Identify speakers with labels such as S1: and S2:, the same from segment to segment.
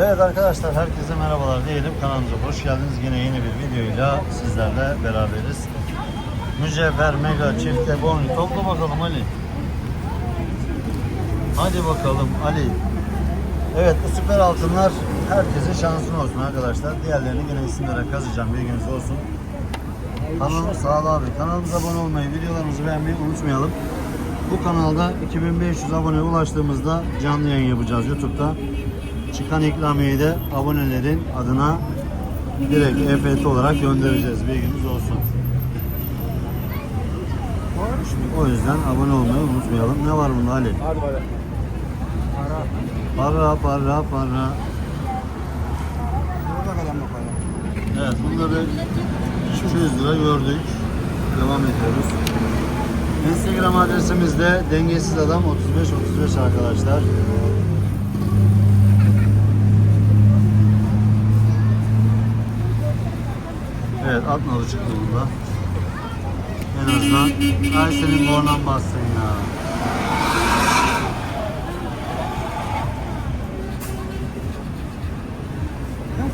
S1: Evet arkadaşlar herkese merhabalar diyelim. Kanalımıza hoş geldiniz. Yine yeni bir videoyla sizlerle beraberiz. Mücevher, mega, çifte, boni. Topla bakalım Ali. Hadi bakalım Ali. Evet bu süper altınlar herkese şansın olsun arkadaşlar. Diğerlerini yine isimlere kazacağım. Bilginiz olsun. Kanal, sağ ol abi. Kanalımıza abone olmayı, videolarımızı beğenmeyi unutmayalım. Bu kanalda 2500 aboneye ulaştığımızda canlı yayın yapacağız YouTube'da. Çıkan ikramiyeyi de abonelerin adına direkt EFT olarak göndereceğiz. Bilginiz olsun. O yüzden abone olmayı unutmayalım. Ne var bunda Ali? Para para para? Evet bunları 200 lira gördük. Devam ediyoruz. Instagram adresimiz de dengesiz adam 35 35 arkadaşlar. Evet at nalı çıktı bunda. En azından ay senin bornan bassın ya.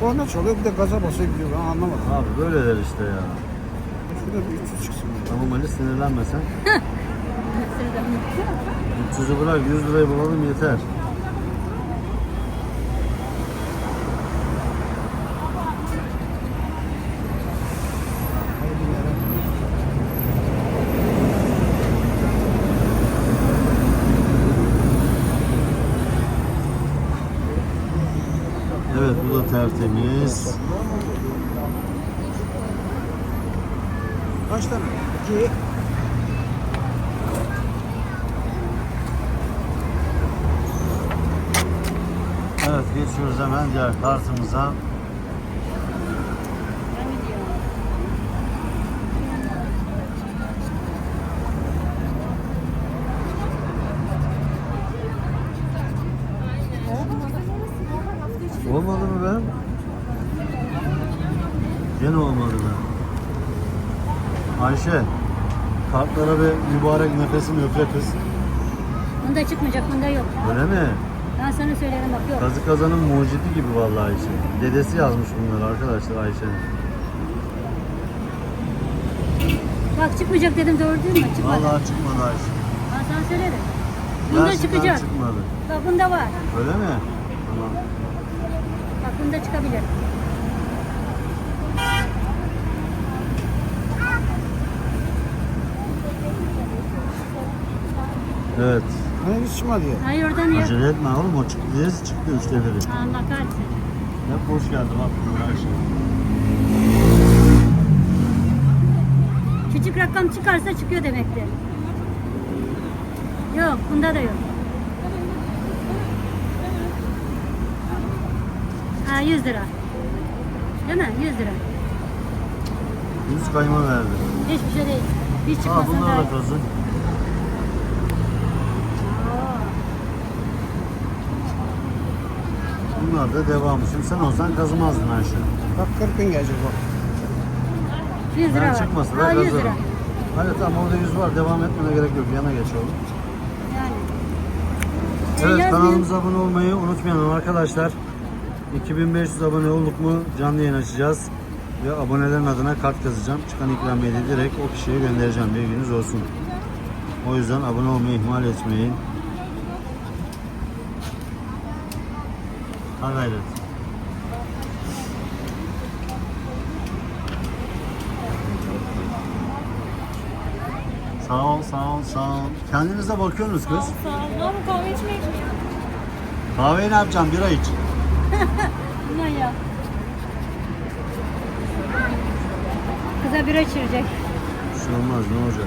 S2: Korna çalıyor bir de gaza basıyor gidiyor ben anlamadım.
S1: Abi böyleler işte ya.
S2: Şurada bir 300 çıksın.
S1: Tamam Ali sinirlenme sen. 300'ü bırak 100 lirayı bulalım yeter.
S2: Hadi bir yere.
S1: Evet bu da tertemiz.
S2: Kaç tane? İki.
S1: Evet geçiyoruz hemen diğer kartımıza. Olmadı mı be? Gene olmadı be. Ayşe, kartlara bir mübarek nefesini üfle kız.
S3: Bunda çıkmayacak, bunda yok.
S1: Öyle mi?
S3: Ben sana söylerim bak yok.
S1: Kazı kazanın mucidi gibi vallahi Ayşe. Dedesi yazmış bunları arkadaşlar Ayşe'nin.
S3: Bak çıkmayacak dedim değil mi? Çıkmadı.
S1: Vallahi çıkmadı Ayşe.
S3: Ben sana söylerim. Bunda
S1: Gerçekten
S3: çıkacak.
S1: çıkmadı.
S3: Bak bunda var.
S1: Öyle mi?
S3: Bunda çıkabilir.
S1: Evet.
S2: Hani hiç çıkmadı ya.
S3: Hayır oradan ya.
S1: Acele etme oğlum o çıktı diye çıktı üçte biri.
S3: Allah kahretsin.
S1: Hep hoş geldi bak bunlar Ayşe.
S3: Küçük rakam çıkarsa çıkıyor demektir. Yok bunda da yok. Ha 100 lira. Değil mi? 100 lira.
S1: Yüz kayma verdi.
S3: Hiçbir şey değil. Hiç
S1: Aa
S3: çıkmasın
S1: bunlar da kazı. Bunlar da devamı. Şimdi sen olsan kazımazdın Ayşe.
S2: Bak 40 bin gelecek bak.
S3: 100 lira
S1: Ben
S3: var.
S1: çıkmasa da
S3: Al 100
S1: kazarım.
S3: lira.
S1: Hadi tamam orada yüz var. Devam etmene gerek yok. Yana geç oğlum.
S3: Yani.
S1: Evet
S3: yazmayayım.
S1: kanalımıza abone olmayı unutmayalım arkadaşlar. 2500 abone olduk mu canlı yayın açacağız. Ve abonelerin adına kart kazacağım. Çıkan ikramiyeyi direkt o kişiye göndereceğim. Bilginiz olsun. O yüzden abone olmayı ihmal etmeyin. Ha gayret. Sağ ol, sağ ol, sağ ol. Kendinize bakıyorsunuz kız.
S3: Sağ ol. Ama kahve içmeye.
S1: Kahveyi ne yapacağım? Bira iç.
S3: Aman ya. Kıza bira içirecek.
S1: Bir şey olmaz ne olacak?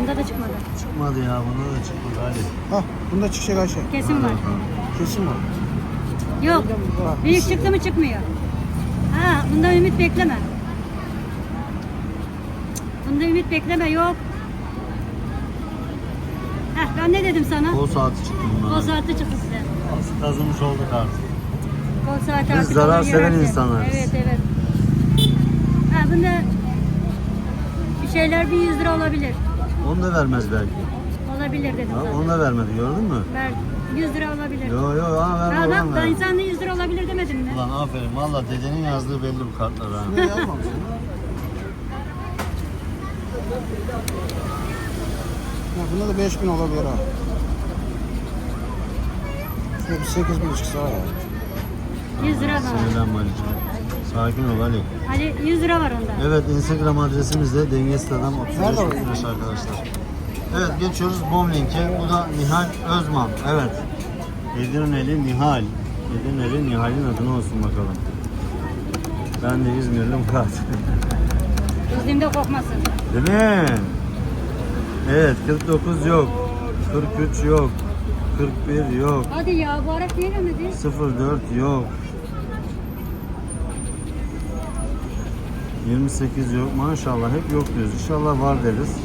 S3: Onda da çıkmadı.
S1: Çıkmadı ya bunda da çıkmadı hadi.
S2: Hah bunda çıkacak Ayşe.
S3: Kesin var.
S2: Kesin var.
S3: Yok. Büyük çıktı mı çıkmıyor. Ha, bunda ümit bekleme. Bunda ümit bekleme yok. Ben ne dedim sana?
S1: O saati çıktı
S3: O
S1: bundan.
S3: saatte çıktı size.
S1: Kazanmış olduk artık.
S3: O saat
S1: Biz
S3: artık
S1: zarar seven insanlarız.
S3: Evet evet. Ha, bunda bir şeyler bir 100 lira olabilir.
S1: Onu da vermez belki.
S3: Olabilir dedim
S1: Ha,
S3: zaten.
S1: onu da vermedi gördün mü?
S3: Ver. 100 lira olabilir.
S1: Yo yo ama ben
S3: Ha
S1: oradan
S3: bak ben
S1: verdim.
S3: sana 100 lira olabilir demedim mi?
S1: Ulan aferin valla dedenin yazdığı belli bu kartlara.
S2: Bunda da 5000 olabilir ha. Şöyle bir 8000 çıksa var ya.
S3: 100 lira var.
S1: Sinirlenme. Sakin ol Ali.
S3: Ali 100 lira var onda.
S1: Evet Instagram adresimiz de dengesiz adam 35
S2: Nerede o?
S1: 35 arkadaşlar. Evet geçiyoruz Bomlink'e. Bu da Nihal Özman. Evet. Edirneli Nihal. Edirneli Nihal'in adını olsun bakalım. Ben de İzmirli Murat.
S3: Gözlüğümde kokmasın.
S1: Değil mi? Evet 49 yok. 43 yok. 41 yok.
S3: Hadi ya bu Arap niye gelmedi?
S1: 04 yok. 28 yok. Maşallah hep yok diyoruz. İnşallah var deriz.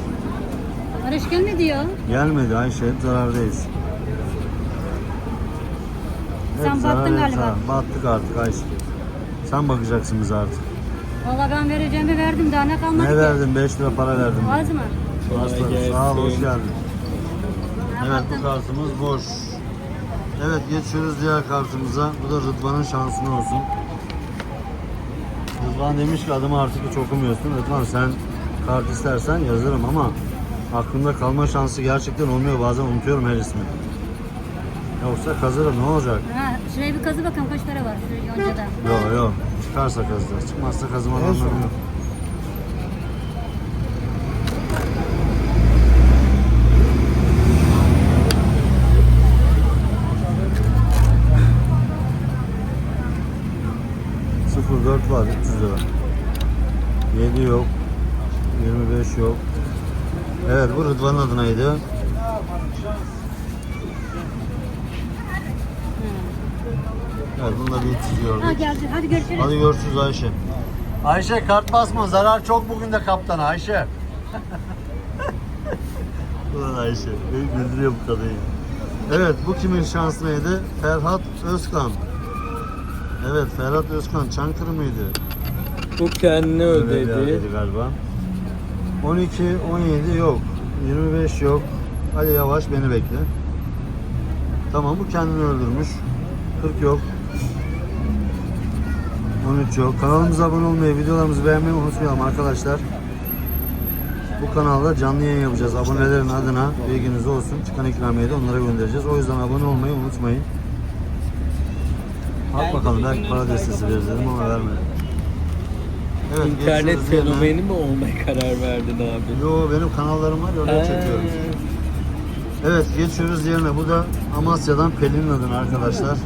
S3: Barış gelmedi ya.
S1: Gelmedi Ayşe hep zarardayız. Hep
S3: Sen
S1: zarar,
S3: battın
S1: hep
S3: galiba.
S1: zarar. Battık artık Ayşe. Sen bakacaksın bize artık.
S3: Valla ben vereceğimi verdim daha ne kalmadı
S1: Ne
S3: ki?
S1: verdin? 5 lira para verdim.
S3: Az mı?
S1: Sağ ol, hoş geldin. Evet bu kartımız boş. Evet geçiyoruz diğer kartımıza. Bu da Rıdvan'ın şansına olsun. Rıdvan demiş ki adımı artık hiç okumuyorsun. Rıdvan sen kart istersen yazarım ama aklımda kalma şansı gerçekten olmuyor. Bazen unutuyorum her ismi. Yoksa kazırım ne olacak?
S3: Ha, şuraya bir kazı bakalım kaç para var şu yoncada.
S1: Yok yok. Çıkarsa kazıda. Çıkmazsa kazımanın anlamı yok. yok. 25 yok. Evet bu Rıdvan'ın adınaydı. Evet bunları yetiştiriyoruz.
S3: Ha geldin. Hadi görüşürüz.
S1: Hadi görüşürüz Ayşe. Ayşe kart basma. Zarar çok bugün de kaptana Ayşe. Ulan Ayşe. Beni güldürüyor bu kadın. Evet bu kimin şanslıydı? Ferhat Özkan. Evet Ferhat Özkan Çankırı mıydı?
S4: Bu kendini ödedi.
S1: galiba. 12, 17 yok. 25 yok. Hadi yavaş beni bekle. Tamam bu kendini öldürmüş. 40 yok. 13 yok. Kanalımıza abone olmayı, videolarımızı beğenmeyi unutmayalım arkadaşlar. Bu kanalda canlı yayın yapacağız. Abonelerin adına bilginiz olsun. Çıkan ikramiyeyi de onlara göndereceğiz. O yüzden abone olmayı unutmayın. Bak bakalım belki para destesi veririz dedim ama vermedi. Evet,
S4: İnternet
S1: geçiyoruz
S4: fenomeni mi olmaya karar verdin abi?
S1: Yo benim kanallarım var ya oraya çekiyorum. Evet geçiyoruz yerine. Bu da Amasya'dan Pelin'in adına arkadaşlar.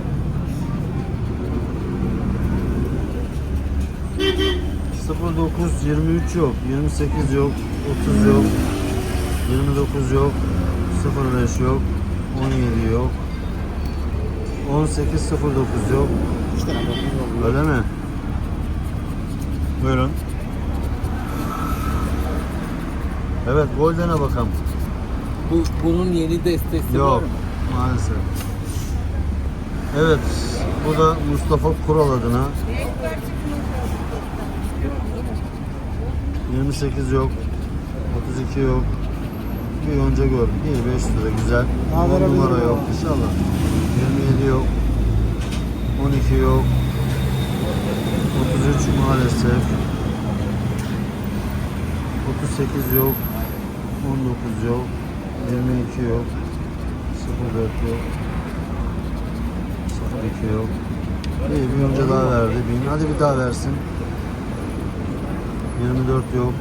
S1: ...09, 23 yok, 28 yok, 30 yok, 29 yok, 05 yok, 17 yok, 18, 09 yok. Öyle mi? Buyurun. Evet, Golden'e bakalım.
S4: Bu bunun yeni destesi var
S1: Yok,
S4: mı?
S1: maalesef. Evet, bu da Mustafa Kural adına. 28 yok, 32 yok. Bir yonca gördük. İyi 5 lira güzel.
S2: Daha
S1: 10
S2: verebilirim
S1: numara yok inşallah. 27 yok. 12 yok. 33 maalesef. 38 yok. 19 yok. 22 yok. 04 yok. 02 yok. İyi bir önce daha verdi. Bin. Hadi bir daha versin. 24 yok.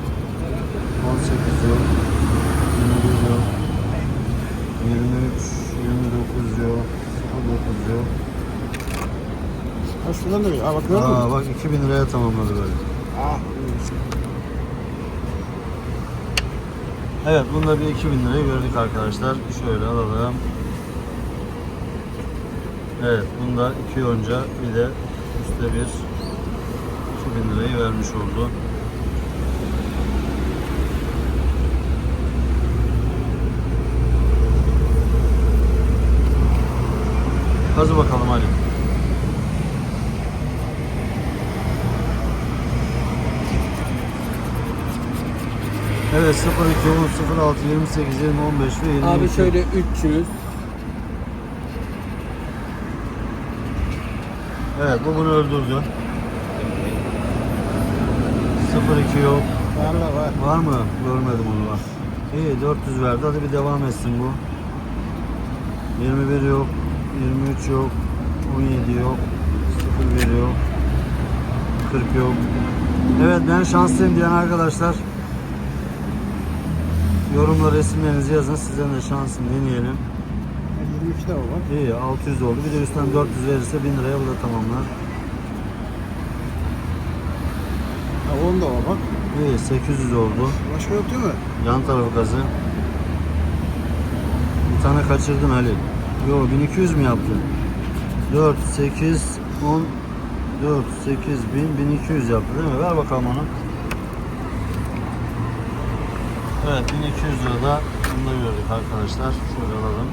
S1: 18 yok. 21 yok. 23, 29 yok. 09 yok.
S2: Ha şuradan da. Ha bak gördün mü?
S1: Aa bak 2000 liraya tamamladı böyle.
S2: Ah.
S1: Evet bunda bir 2000 lirayı gördük arkadaşlar. Şöyle alalım. Evet bunda iki yonca bir de üstte bir 2000 lirayı vermiş oldu. Kazı bakalım Ali. Evet 02, 10, 06, 28, 20, 15 ve 22.
S4: Abi şöyle 300,
S1: Evet bu bunu öldürdü. 02 yok.
S2: Var da var.
S1: Var mı? Görmedim onu bak. İyi 400 verdi. Hadi bir devam etsin bu. 21 yok. 23 yok. 17 yok. 01 yok. 40 yok. Evet ben şanslıyım diyen arkadaşlar yorumlara resimlerinizi yazın. Sizden de şansım deneyelim.
S2: 22 de o var.
S1: İyi 600 oldu. Bir de üstten 400 verirse 1000 liraya bu da tamamlar.
S2: Ha, 10 da var bak.
S1: İyi 800 oldu.
S2: Başka yok değil mi?
S1: Yan tarafı gazı. Bir tane kaçırdın Ali. Yo 1200 mi yaptın? 4, 8, 10, 4, 8, 1000, 1200 yaptı değil mi? Ver bakalım onu. Evet 1200 lira da bunu da gördük arkadaşlar. Şöyle alalım.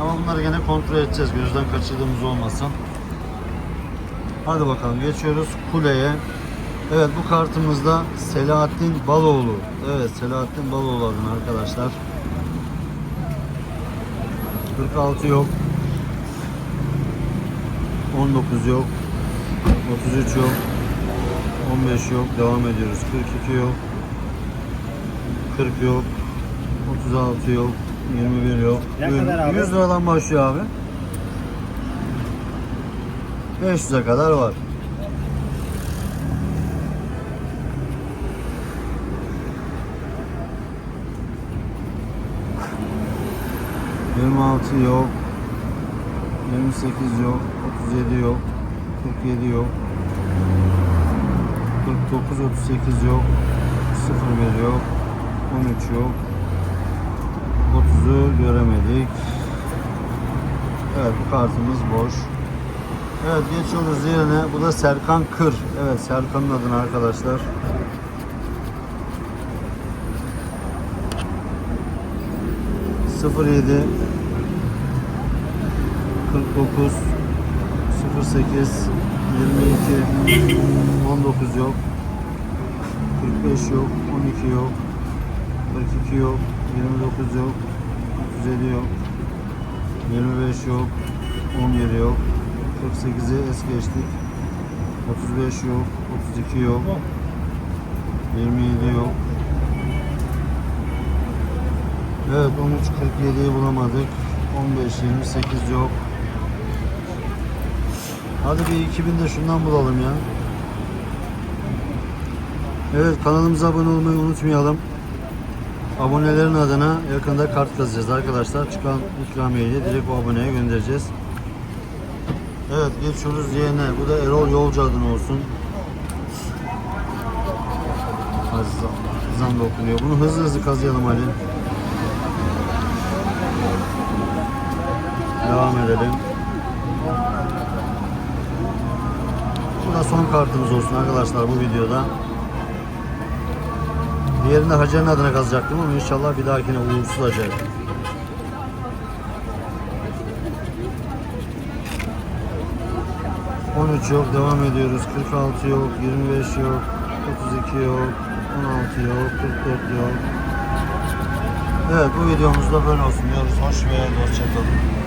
S1: Ama bunları gene kontrol edeceğiz. Gözden kaçırdığımız olmasın. Hadi bakalım geçiyoruz kuleye. Evet bu kartımızda Selahattin Baloğlu. Evet Selahattin Baloğlu adına arkadaşlar. 46 yok. 19 yok. 33 yok. 15 yok. Devam ediyoruz. 42 yok. 40 yok. 36 yok. 21 yok.
S2: Ne kadar abi?
S1: 100 liradan başlıyor abi. 500'e kadar var. Yirmi altı yok. 28 yok. 37 yok. 47 yok. 49 38 yok. 01 yok. 13 yok. 30'u göremedik. Evet kartımız boş. Evet geçiyoruz yerine. Bu da Serkan Kır. Evet Serkan'ın adına arkadaşlar. Sıfır yedi 49 08 22 19 yok 45 yok 12 yok 42 yok 29 yok 37 yok 25 yok 17 yok. 48'i es geçtik. 35 yok 32 yok 27 yok. Evet 13 47'yi bulamadık. 15 28 yok. Hadi bir 2000 de şundan bulalım ya. Evet kanalımıza abone olmayı unutmayalım Abonelerin adına yakında kart kazacağız arkadaşlar. Çıkan ikramiyeyi direkt o aboneye göndereceğiz. Evet geçiyoruz yeğene. Bu da Erol Yolcu adına olsun. Azizan da okunuyor. Bunu hızlı hızlı kazıyalım Ali. Devam edelim. Bu da son kartımız olsun arkadaşlar bu videoda. Diğerinde Hacer'in adına kazacaktım ama inşallah bir dahakine uğursuz Hacer. ...13 yok, devam ediyoruz. 46 yok, 25 yok, 32 yok, 16 yok, 44 yok. Evet, bu videomuz da böyle olsun diyoruz. Hoş ve hoşçakalın.